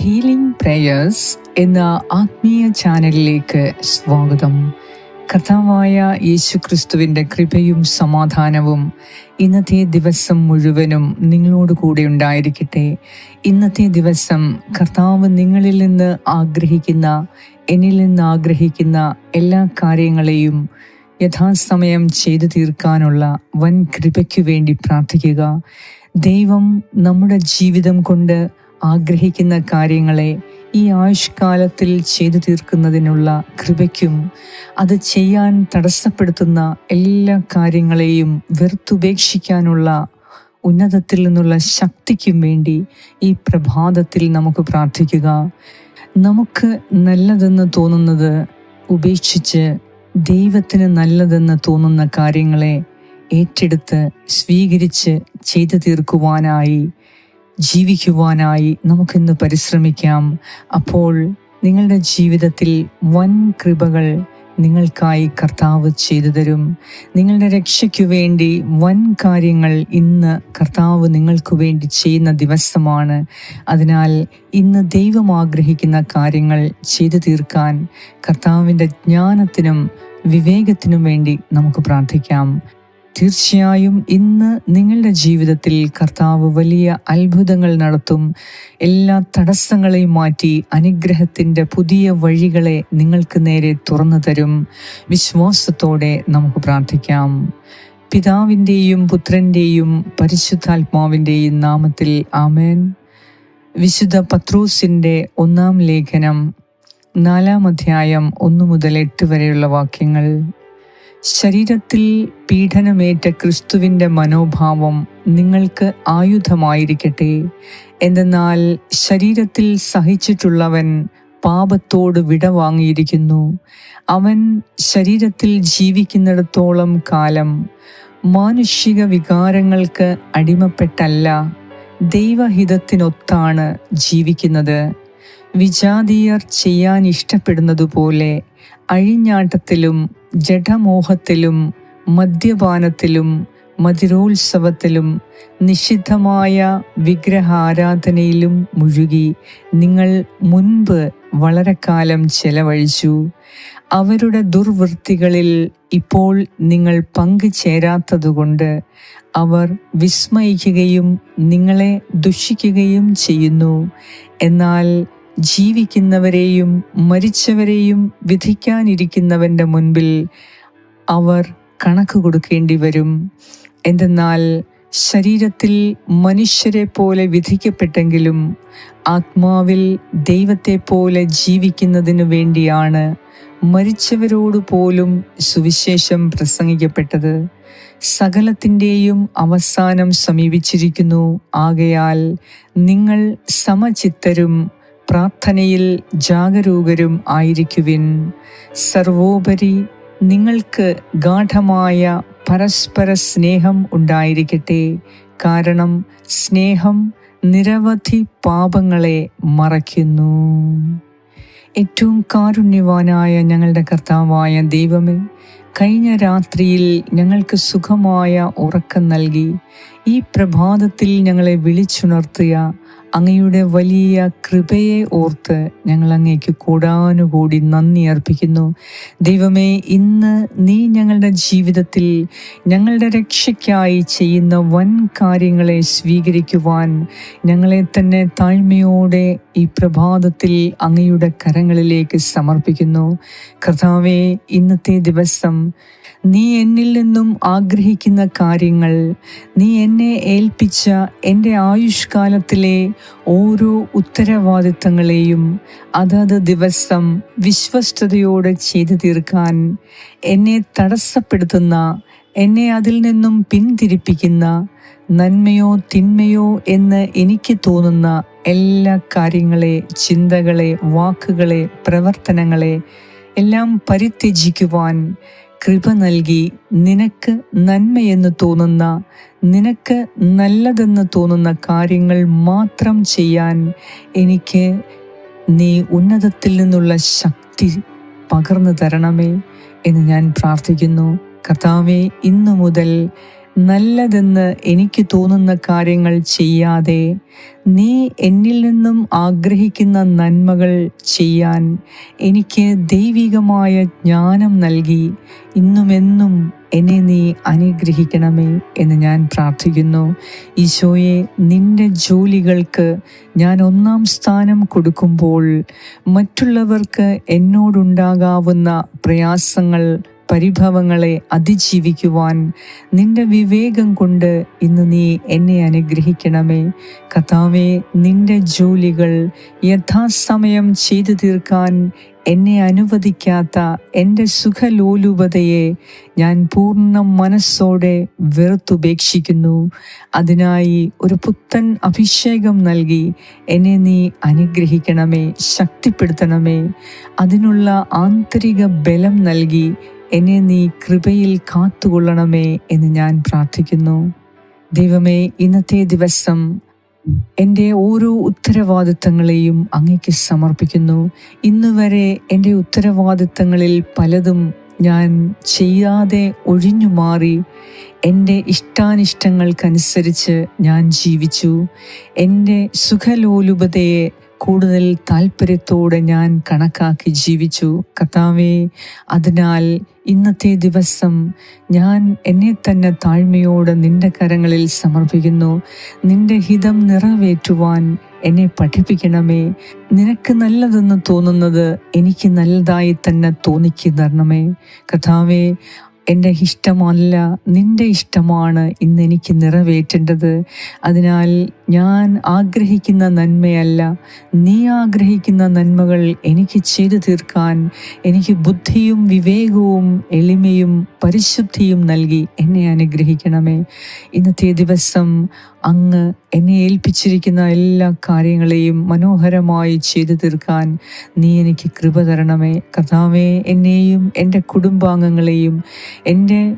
Healing prayers എന്ന ആത്മീയ ചാനലിലേക്ക് സ്വാഗതം. കർത്താവായ യേശു ക്രിസ്തുവിന്റെ കൃപയും സമാധാനവും ഇന്നത്തെ ദിവസം മുഴുവനും നിങ്ങളോട് കൂടെ ഉണ്ടായിരിക്കട്ടെ. ഇന്നത്തെ ദിവസം കർത്താവ് നിങ്ങളിൽ നിന്ന് ആഗ്രഹിക്കുന്ന എന്നിൽ നിന്ന് ആഗ്രഹിക്കുന്ന എല്ലാ കാര്യങ്ങളെയും യഥാസമയം ചെയ്തു തീർക്കാനുള്ള വൻ കൃപയ്ക്കു വേണ്ടി പ്രാർത്ഥിക്കുക. ദൈവം നമ്മുടെ ജീവിതം കൊണ്ട് ആഗ്രഹിക്കുന്ന കാര്യങ്ങളെ ഈ ആയുഷ്കാലത്തിൽ ചെയ്തു തീർക്കുന്നതിനുള്ള കൃപയ്ക്കും അത് ചെയ്യാൻ തടസ്സപ്പെടുത്തുന്ന എല്ലാ കാര്യങ്ങളെയും വെറുത്തുപേക്ഷിക്കാനുള്ള ഉന്നതത്തിൽ നിന്നുള്ള ശക്തിക്കും വേണ്ടി ഈ പ്രഭാതത്തിൽ നമുക്ക് പ്രാർത്ഥിക്കുക. നമുക്ക് നല്ലതെന്ന് തോന്നുന്നത് ഉപേക്ഷിച്ച് ദൈവത്തിന് നല്ലതെന്ന് തോന്നുന്ന കാര്യങ്ങളെ ഏറ്റെടുത്ത് സ്വീകരിച്ച് ചെയ്തു തീർക്കുവാനായി ജീവിക്കുവാനായി നമുക്കിന്ന് പരിശ്രമിക്കാം. അപ്പോൾ നിങ്ങളുടെ ജീവിതത്തിൽ വൻ കൃപകൾ നിങ്ങൾക്കായി കർത്താവ് ചെയ്തു തരും. നിങ്ങളുടെ രക്ഷയ്ക്കു വേണ്ടി വൻ കാര്യങ്ങൾ ഇന്ന് കർത്താവ് നിങ്ങൾക്കു വേണ്ടി ചെയ്യുന്ന ദിവസമാണ്. അതിനാൽ ഇന്ന് ദൈവം ആഗ്രഹിക്കുന്ന കാര്യങ്ങൾ ചെയ്തു തീർക്കാൻ കർത്താവിന്റെ ജ്ഞാനത്തിനും വിവേകത്തിനും വേണ്ടി നമുക്ക് പ്രാർത്ഥിക്കാം. തീർച്ചയായും ഇന്ന് നിങ്ങളുടെ ജീവിതത്തിൽ കർത്താവ് വലിയ അത്ഭുതങ്ങൾ നടത്തും. എല്ലാ തടസ്സങ്ങളെയും മാറ്റി അനുഗ്രഹത്തിന്റെ പുതിയ വഴികളെ നിങ്ങൾക്ക് നേരെ തുറന്നു തരും. വിശ്വാസത്തോടെ നമുക്ക് പ്രാർത്ഥിക്കാം. പിതാവിന്റെയും പുത്രന്റെയും പരിശുദ്ധാത്മാവിന്റെയും നാമത്തിൽ ആമേൻ. വിശുദ്ധ പത്രൂസിന്റെ ഒന്നാം ലേഖനം നാലാം അധ്യായം ഒന്നു മുതൽ എട്ട് വരെയുള്ള വാക്യങ്ങൾ. ശരീരത്തിൽ പീഡനമേറ്റ ക്രിസ്തുവിന്റെ മനോഭാവം നിങ്ങൾക്ക് ആയുധമായിരിക്കട്ടെ. എന്തെന്നാൽ ശരീരത്തിൽ സഹിച്ചിട്ടുള്ളവൻ പാപത്തോട് വിടവാങ്ങിയിരിക്കുന്നു അവൻ ശരീരത്തിൽ ജീവിക്കുന്നിടത്തോളം കാലം മാനുഷിക വികാരങ്ങൾക്ക് അടിമപ്പെട്ടല്ല ദൈവഹിതത്തിനൊത്താണ് ജീവിക്കുന്നത്. വിജാതീയർ ചെയ്യാൻ ഇഷ്ടപ്പെടുന്നതുപോലെ അഴിഞ്ഞാട്ടത്തിലും ജഡമോഹത്തിലും മദ്യപാനത്തിലും മധുരോത്സവത്തിലും നിഷിദ്ധമായ വിഗ്രഹാരാധനയിലും മുഴുകി നിങ്ങൾ മുൻപ് വളരെ കാലം ചെലവഴിച്ചു. അവരുടെ ദുർവൃത്തികളിൽ ഇപ്പോൾ നിങ്ങൾ പങ്കുചേരാത്തതുകൊണ്ട് അവർ വിസ്മയിക്കുകയും നിങ്ങളെ ദുഷിക്കുകയും ചെയ്യുന്നു. എന്നാൽ ജീവിക്കുന്നവരെയും മരിച്ചവരെയും വിധിക്കാനിരിക്കുന്നവന്റെ മുൻപിൽ അവർ കണക്ക് കൊടുക്കേണ്ടി വരും. എന്തെന്നാൽ ശരീരത്തിൽ മനുഷ്യരെ പോലെ വിധിക്കപ്പെട്ടെങ്കിലും ആത്മാവിൽ ദൈവത്തെ പോലെ ജീവിക്കുന്നതിനു വേണ്ടിയാണ് മരിച്ചവരോട് പോലും സുവിശേഷം പ്രസംഗിക്കപ്പെട്ടത്. സകലത്തിന്റെയും അവസാനം സമീപിച്ചിരിക്കുന്നു. ആകയാൽ നിങ്ങൾ സമചിത്തരും പ്രാർത്ഥനയിൽ ജാഗരൂകരും ആയിരിക്കുവിൻ. സർവോപരി നിങ്ങൾക്ക് ഗാഠമായ പരസ്പര സ്നേഹം ഉണ്ടായിരിക്കട്ടെ. കാരണം സ്നേഹം നിരവധി പാപങ്ങളെ മറയ്ക്കുന്നു. ഏറ്റവും കാരുണ്യവാനായ ഞങ്ങളുടെ കർത്താവായ ദൈവമേ കഴിഞ്ഞ രാത്രിയിൽ ഞങ്ങൾക്ക് സുഖമായ ഉറക്കം നൽകി ഈ പ്രഭാതത്തിൽ ഞങ്ങളെ വിളിച്ചുണർത്തിയ അങ്ങയുടെ വലിയ കൃപയെ ഓർത്ത് ഞങ്ങൾ അങ്ങേക്ക് കൂടാനുകൂടി നന്ദി അർപ്പിക്കുന്നു. ദൈവമേ ഇന്ന് നീ ഞങ്ങളുടെ ജീവിതത്തിൽ ഞങ്ങളുടെ രക്ഷയ്ക്കായി ചെയ്യുന്ന വൻ കാര്യങ്ങളെ സ്വീകരിക്കുവാൻ ഞങ്ങളെ തന്നെ താഴ്മയോടെ ഈ പ്രഭാതത്തിൽ അങ്ങയുടെ കരങ്ങളിലേക്ക് സമർപ്പിക്കുന്നു. കർത്താവെ ഇന്നത്തെ ദിവസം നീ എന്നിൽ നിന്നും ആഗ്രഹിക്കുന്ന കാര്യങ്ങൾ നീ എന്നെ ഏൽപ്പിച്ച എന്റെ ആയുഷ്കാലത്തിലെ ഓരോ ഉത്തരവാദിത്തങ്ങളെയും അതത് ദിവസം വിശ്വസ്തയോടെ ചെയ്തു തീർക്കാൻ എന്നെ തടസ്സപ്പെടുത്തുന്ന എന്നെ അതിൽ നിന്നും പിന്തിരിപ്പിക്കുന്ന നന്മയോ തിന്മയോ എന്ന് എനിക്ക് തോന്നുന്ന എല്ലാ കാര്യങ്ങളെ ചിന്തകളെ വാക്കുകളെ പ്രവർത്തനങ്ങളെ എല്ലാം പരിത്യജിക്കുവാൻ കൃപ നൽകി നിനക്ക് നന്മയെന്ന് തോന്നുന്ന നിനക്ക് നല്ലതെന്ന് തോന്നുന്ന കാര്യങ്ങൾ മാത്രം ചെയ്യാൻ എനിക്ക് നീ ഉന്നതത്തിൽ നിന്നുള്ള ശക്തി പകർന്നു തരണമേ എന്ന് ഞാൻ പ്രാർത്ഥിക്കുന്നു. കർത്താവെ ഇന്നു മുതൽ നല്ലതെന്ന് എനിക്ക് തോന്നുന്ന കാര്യങ്ങൾ ചെയ്യാതെ നീ എന്നിൽ നിന്നും ആഗ്രഹിക്കുന്ന നന്മകൾ ചെയ്യാൻ എനിക്ക് ദൈവികമായ ജ്ഞാനം നൽകി. ഇന്നുമെന്നും എന്നെ നീ അനുഗ്രഹിക്കണമേ എന്ന് ഞാൻ പ്രാർത്ഥിക്കുന്നു. ഈശോയെ നിന്റെ ജോലികൾക്ക് ഞാൻ ഒന്നാം സ്ഥാനം കൊടുക്കുമ്പോൾ മറ്റുള്ളവർക്ക് എന്നോടുണ്ടാകാവുന്ന പ്രയാസങ്ങൾ പരിഭവങ്ങളെ അതിജീവിക്കുവാൻ നിന്റെ വിവേകം കൊണ്ട് ഇന്ന് നീ എന്നെ അനുഗ്രഹിക്കണമേ. കഥാവെ നിന്റെ ജോലികൾ യഥാസമയം ചെയ്തു തീർക്കാൻ എന്നെ അനുവദിക്കാത്ത എന്റെ സുഖലോലുപതയെ ഞാൻ പൂർണ മനസ്സോടെ വെറുത്തുപേക്ഷിക്കുന്നു. അതിനായി ഒരു പുത്തൻ അഭിഷേകം നൽകി എന്നെ നീ അനുഗ്രഹിക്കണമേ ശക്തിപ്പെടുത്തണമേ. അതിനുള്ള ആന്തരിക ബലം നൽകി എന്നെ നീ കൃപയിൽ കാത്തുകൊള്ളണമേ എന്ന് ഞാൻ പ്രാർത്ഥിക്കുന്നു. ദൈവമേ ഇന്നത്തെ ദിവസം എന്റെ ഓരോ ഉത്തരവാദിത്തങ്ങളെയും അങ്ങയ്ക്ക് സമർപ്പിക്കുന്നു. ഇന്നുവരെ എന്റെ ഉത്തരവാദിത്തങ്ങളിൽ പലതും ഞാൻ ചെയ്യാതെ ഒഴിഞ്ഞു മാറി എന്റെ ഇഷ്ടാനിഷ്ടങ്ങൾക്കനുസരിച്ച് ഞാൻ ജീവിച്ചു. എന്റെ സുഖലോലുപതയെ കൂടുതൽ താല്പര്യത്തോടെ ഞാൻ കണക്കാക്കി ജീവിച്ചു. കർത്താവേ അതിനാൽ ഇന്നത്തെ ദിവസം ഞാൻ എന്നെ തന്നെ താഴ്മയോടെ നിന്റെ കരങ്ങളിൽ സമർപ്പിക്കുന്നു. നിന്റെ ഹിതം നിറവേറ്റുവാൻ എന്നെ പഠിപ്പിക്കണമേ. നിനക്ക് നല്ലതെന്ന് തോന്നുന്നത് എനിക്ക് നല്ലതായി തന്നെ തോന്നിക്കു തരണമേ. കഥാവേ എന്റെ ഇഷ്ടമല്ല നിന്റെ ഇഷ്ടമാണ് ഇന്ന് എനിക്ക് നിറവേറ്റേണ്ടത്. അതിനാൽ ഞാൻ ആഗ്രഹിക്കുന്ന നന്മയല്ല. നീ ആഗ്രഹിക്കുന്ന നന്മകൾ എനിക്ക് ചെയ്തു തീർക്കാൻ എനിക്ക് ബുദ്ധിയും വിവേകവും എളിമയും പരിശുദ്ധിയും നൽകി എന്നെ അനുഗ്രഹിക്കണമേ. ഇന്നത്തെ ദിവസം അങ്ങ് എന്നെ ഏൽപ്പിച്ചിരിക്കുന്ന എല്ലാ കാര്യങ്ങളെയും മനോഹരമായി ചെയ്തു തീർക്കാൻ നീ എനിക്ക് കൃപ തരണമേ. കർത്താവേ എന്നെയും എന്റെ കുടുംബാംഗങ്ങളെയും എന്റെ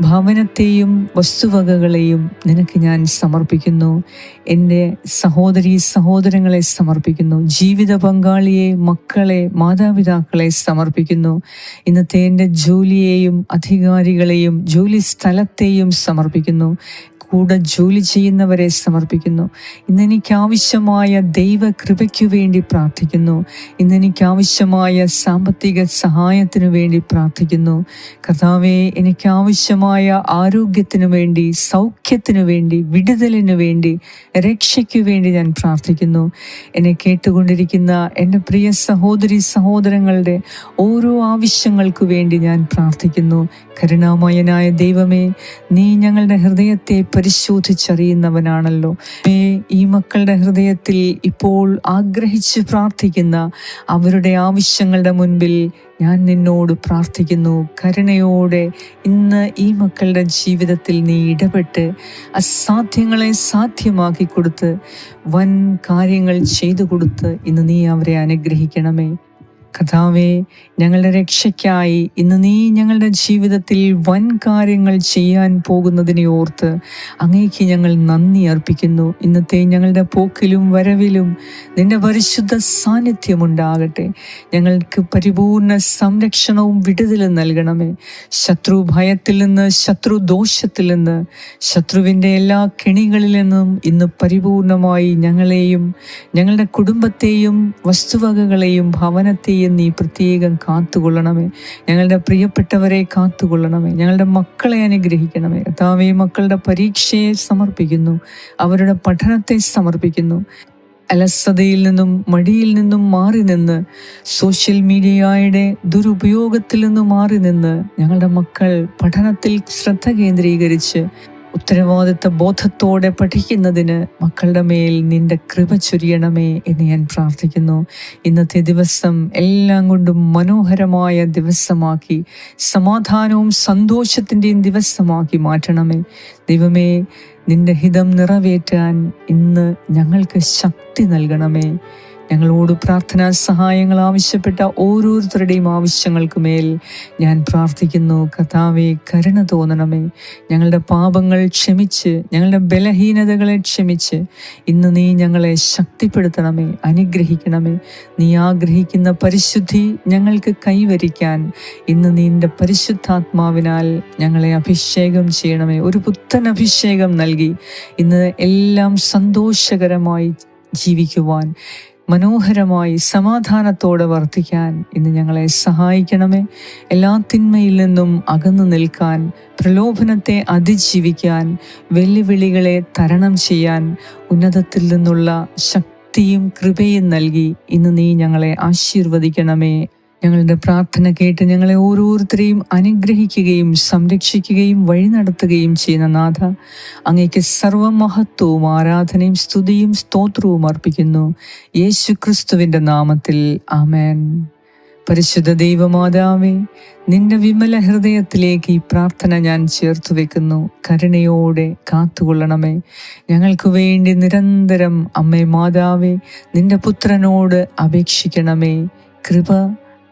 ഭവനത്തെയും വസ്തുവകകളെയും നിനക്ക് ഞാൻ സമർപ്പിക്കുന്നു. എന്റെ സഹോദരി സഹോദരങ്ങളെ സമർപ്പിക്കുന്നു. ജീവിത പങ്കാളിയെ മക്കളെ മാതാപിതാക്കളെ സമർപ്പിക്കുന്നു. ഇന്നത്തെ എന്റെ ജോലിയെയും അധികാരികളെയും ജോലി സ്ഥലത്തെയും സമർപ്പിക്കുന്നു. കൂടെ ജോലി ചെയ്യുന്നവരെ സമർപ്പിക്കുന്നു. ഇന്നെനിക്ക് ആവശ്യമായ ദൈവ കൃപയ്ക്കു വേണ്ടി പ്രാർത്ഥിക്കുന്നു. ഇന്നെനിക്ക് ആവശ്യമായ സാമ്പത്തിക സഹായത്തിനു വേണ്ടി പ്രാർത്ഥിക്കുന്നു. കർത്താവെ എനിക്ക് ആവശ്യമായ ആരോഗ്യത്തിനു വേണ്ടി സൗഖ്യത്തിനു വേണ്ടി വിടുതലിനു വേണ്ടി രക്ഷയ്ക്കു വേണ്ടി ഞാൻ പ്രാർത്ഥിക്കുന്നു. എന്നെ കേട്ടുകൊണ്ടിരിക്കുന്ന എന്റെ പ്രിയ സഹോദരി സഹോദരങ്ങളുടെ ഓരോ ആവശ്യങ്ങൾക്കു വേണ്ടി ഞാൻ പ്രാർത്ഥിക്കുന്നു. കരുണാമയനായ ദൈവമേ നീ ഞങ്ങളുടെ ഹൃദയത്തെ പരിശോധിച്ചറിയുന്നവനാണല്ലോ. ഈ മക്കളുടെ ഹൃദയത്തിൽ ഇപ്പോൾ ആഗ്രഹിച്ച് പ്രാർത്ഥിക്കുന്ന അവരുടെ ആവശ്യങ്ങളുടെ മുൻപിൽ ഞാൻ നിന്നോട് പ്രാർത്ഥിക്കുന്നു. കരുണയോടെ ഇന്ന് ഈ മക്കളുടെ ജീവിതത്തിൽ നീ ഇടപെട്ട് അസാധ്യങ്ങളെ സാധ്യമാക്കി കൊടുത്ത് വൻ കാര്യങ്ങൾ ചെയ്തു കൊടുത്ത് ഇന്ന് നീ അവരെ അനുഗ്രഹിക്കണമേ. കഥാവേ ഞങ്ങളുടെ രക്ഷയ്ക്കായി ഇന്ന് നീ ഞങ്ങളുടെ ജീവിതത്തിൽ വൻ കാര്യങ്ങൾ ചെയ്യാൻ പോകുന്നതിനെ ഓർത്ത് അങ്ങേക്ക് ഞങ്ങൾ നന്ദി അർപ്പിക്കുന്നു. ഇന്നത്തെ ഞങ്ങളുടെ പോക്കിലും വരവിലും നിന്റെ പരിശുദ്ധ സാന്നിധ്യമുണ്ടാകട്ടെ ഞങ്ങൾക്ക് പരിപൂർണ സംരക്ഷണവും വിടുതലും നൽകണമേ. ശത്രു ഭയത്തിൽ നിന്ന് ശത്രു ദോഷത്തിൽ നിന്ന് ശത്രുവിന്റെ എല്ലാ കെണികളിൽ നിന്നും ഇന്ന് പരിപൂർണമായി ഞങ്ങളെയും ഞങ്ങളുടെ കുടുംബത്തെയും വസ്തുവകകളെയും ഭവനത്തെയും നീ പ്രത്യേകം കാത്തുകൊള്ളണമേ. ഞങ്ങളുടെ പ്രിയപ്പെട്ടവരെ കാത്തുകൊള്ളണമേ. ഞങ്ങളുടെ മക്കളെ അനുഗ്രഹിക്കണമേ. കർത്താവേ മക്കളുടെ പരീക്ഷയെ സമർപ്പിക്കുന്നു. അവരുടെ പഠനത്തെ സമർപ്പിക്കുന്നു. അലസതയിൽ നിന്നും മടിയിൽ നിന്നും മാറി നിന്ന് സോഷ്യൽ മീഡിയയുടെ ദുരുപയോഗത്തിൽ നിന്നും മാറി നിന്ന് ഞങ്ങളുടെ മക്കൾ പഠനത്തിൽ ശ്രദ്ധ കേന്ദ്രീകരിച്ച് ഉത്തരവാദിത്ത ബോധത്തോടെ പഠിക്കുന്നതിന് മക്കളുടെ മേൽ നിന്റെ കൃപ ചൊരിയണമേ എന്ന് ഞാൻ പ്രാർത്ഥിക്കുന്നു. ഇന്നത്തെ ദിവസം എല്ലാം കൊണ്ടും മനോഹരമായ ദിവസമാക്കി സമാധാനവും സന്തോഷത്തിന്റെയും ദിവസമാക്കി മാറ്റണമേ. ദൈവമേ നിന്റെ ഹിതം നിറവേറ്റാൻ ഇന്ന് ഞങ്ങൾക്ക് ശക്തി നൽകണമേ. ഞങ്ങളോട് പ്രാർത്ഥനാ സഹായങ്ങൾ ആവശ്യപ്പെട്ട ഓരോരുത്തരുടെയും ആവശ്യങ്ങൾക്ക് മേൽ ഞാൻ പ്രാർത്ഥിക്കുന്നു. കഥാവെ കരുണ തോന്നണമേ. ഞങ്ങളുടെ പാപങ്ങൾ ക്ഷമിച്ച് ഞങ്ങളുടെ ബലഹീനതകളെ ക്ഷമിച്ച് ഇന്ന് നീ ഞങ്ങളെ ശക്തിപ്പെടുത്തണമേ അനുഗ്രഹിക്കണമേ. നീ ആഗ്രഹിക്കുന്ന പരിശുദ്ധി ഞങ്ങൾക്ക് കൈവരിക്കാൻ ഇന്ന് നിന്റെ പരിശുദ്ധാത്മാവിനാൽ ഞങ്ങളെ അഭിഷേകം ചെയ്യണമേ. ഒരു പുത്തൻ അഭിഷേകം നൽകി ഇന്ന് എല്ലാം സന്തോഷകരമായി ജീവിക്കുവാൻ മനോഹരമായി സമാധാനത്തോടെ വർത്തിക്കാൻ ഇന്ന് ഞങ്ങളെ സഹായിക്കണമേ. എല്ലാ തിന്മയിൽ നിന്നും അകന്നു നിൽക്കാൻ പ്രലോഭനത്തെ അതിജീവിക്കാൻ വെല്ലുവിളികളെ തരണം ചെയ്യാൻ ഉന്നതത്തിൽ നിന്നുള്ള ശക്തിയും കൃപയും നൽകി ഇന്ന് നീ ഞങ്ങളെ ആശീർവദിക്കണമേ. ഞങ്ങളുടെ പ്രാർത്ഥന കേട്ട് ഞങ്ങളെ ഓരോരുത്തരെയും അനുഗ്രഹിക്കുകയും സംരക്ഷിക്കുകയും വഴി നടത്തുകയും ചെയ്യുന്ന നാഥ അങ്ങേക്ക് സർവമഹത്വവും ആരാധനയും സ്തുതിയും സ്തോത്രവും അർപ്പിക്കുന്നു. യേശു ക്രിസ്തുവിന്റെ നാമത്തിൽ ആമേൻ. പരിശുദ്ധ ദൈവമാതാവേ നിന്റെ വിമല ഹൃദയത്തിലേക്ക് ഈ പ്രാർത്ഥന ഞാൻ ചേർത്തു വെക്കുന്നു. കരുണയോടെ കാത്തുകൊള്ളണമേ. ഞങ്ങൾക്ക് വേണ്ടി നിരന്തരം അമ്മേ മാതാവേ നിന്റെ പുത്രനോട് അപേക്ഷിക്കണമേ. കൃപ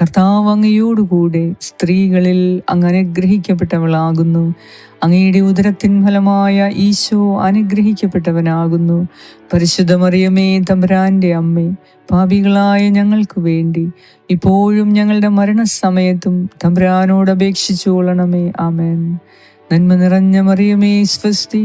കർത്താവ് അങ്ങയോടുകൂടെ സ്ത്രീകളിൽ അങ്ങ് അനുഗ്രഹിക്കപ്പെട്ടവളാകുന്നു അങ്ങയുടെ ഉദരത്തിൻ ഫലമായ ഈശോ അനുഗ്രഹിക്കപ്പെട്ടവനാകുന്നു. പരിശുദ്ധമറിയമേ മറിയമേ അമ്മ അമ്മേ പാപികളായ ഞങ്ങൾക്ക് വേണ്ടി ഇപ്പോഴും ഞങ്ങളുടെ മരണസമയത്തും തമ്പുരാനോട് അപേക്ഷിച്ചു കൊള്ളണമേ ആമേൻ. നന്മ നിറഞ്ഞ മറിയമേ സ്വസ്തി.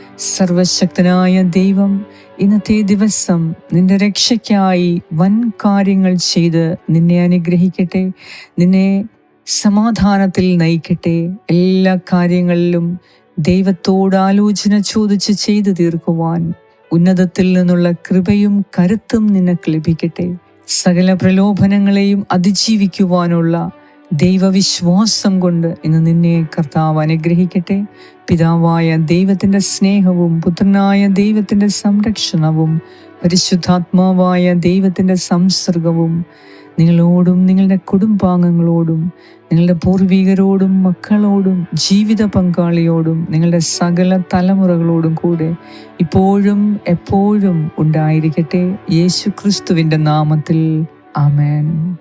സർവശക്തനായ ദൈവം ഇന്നത്തെ ദിവസം നിന്റെ രക്ഷയ്ക്കായി വൻ കാര്യങ്ങൾ ചെയ്ത് നിന്നെ അനുഗ്രഹിക്കട്ടെ നിന്നെ സമാധാനത്തിൽ നയിക്കട്ടെ. എല്ലാ കാര്യങ്ങളിലും ദൈവത്തോട് ആലോചന ചോദിച്ച് ചെയ്തു തീർക്കുവാൻ ഉന്നതത്തിൽ നിന്നുള്ള കൃപയും കരുത്തും നിനക്ക് ലഭിക്കട്ടെ. സകല പ്രലോഭനങ്ങളെയും അതിജീവിക്കുവാനുള്ള ദൈവവിശ്വാസം കൊണ്ട് ഇന്ന് നിന്നെ കർത്താവ് അനുഗ്രഹിക്കട്ടെ. പിതാവായ ദൈവത്തിന്റെ സ്നേഹവും പുത്രനായ ദൈവത്തിന്റെ സംരക്ഷണവും പരിശുദ്ധാത്മാവായ ദൈവത്തിന്റെ സംസർഗവും നിങ്ങളോടും നിങ്ങളുടെ കുടുംബാംഗങ്ങളോടും നിങ്ങളുടെ പൂർവികരോടും മക്കളോടും ജീവിത പങ്കാളിയോടും നിങ്ങളുടെ സകല തലമുറകളോടും കൂടെ ഇപ്പോഴും എപ്പോഴും ഉണ്ടായിരിക്കട്ടെ. യേശു ക്രിസ്തുവിന്റെ നാമത്തിൽ. ആമേൻ.